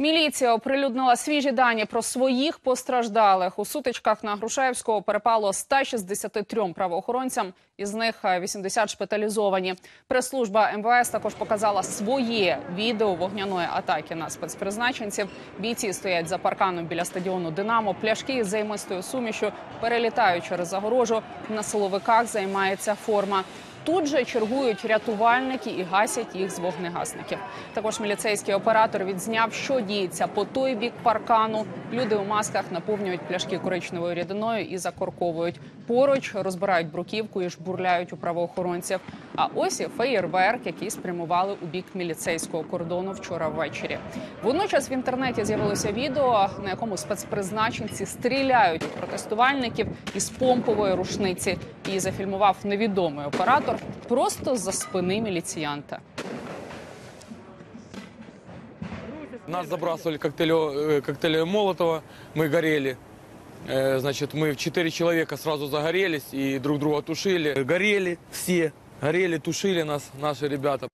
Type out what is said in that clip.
Міліція оприлюднила свіжі дані про своїх постраждалих. У сутичках на Грушевського перепало 163 правоохоронцям, із них е, 80 шпиталізовані. Прес-служба МВС також показала своє відео вогняної атаки на спецпризначенців. Бійці стоять за парканом біля стадіону Динамо. Пляшки з займистою сумішю перелітають через загорожу. На силовиках займається форма. Тут же чергують рятувальники і гасять їх з вогнегасників. Також міліцейський оператор відзняв, що діється по той бік паркану. Люди у масках наповнюють пляшки коричневою рідиною і закорковують. Поруч розбирають бруківку і жбурляють у правоохоронців. А ось і феєрверк, який спрямували у бік міліцейського кордону вчора ввечері. Водночас в інтернеті з'явилося відео, на якому спецпризначенці стріляють у протестувальників із помпової рушниці. І зафільмував невідомий оператор просто за спини міліціянта. Нас забрасывали коктейлю, э, коктейлем Молотова, мы горели. Э, Значит, мы четыре человека сразу загорелись и друг друга тушили. Горели все, горели, тушили нас наши ребята.